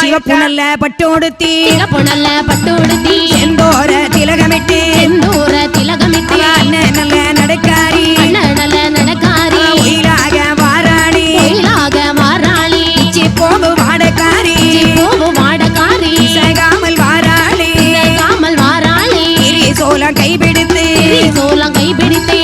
சிவப்புணல்ல பட்டோடுத்தி. புணல்ல பட்டோடுத்தி. எந்தோர திலகமிட்டு. எந்தோர திலகமிட்டு. அண்ணன் நல்ல நடக்காரி. அண்ணன் நல்ல நடக்காரி. ஒயிலாக வாராணி. ஒயிலாக வாராணி. இச்சி போம்பு வாடக்காரி. போம்பு வாடக்காரி. சகாமல் வாராளி. சகாமல் வாராளி. சோளம் கைபிடித்து. சோளம் கைபிடித்து.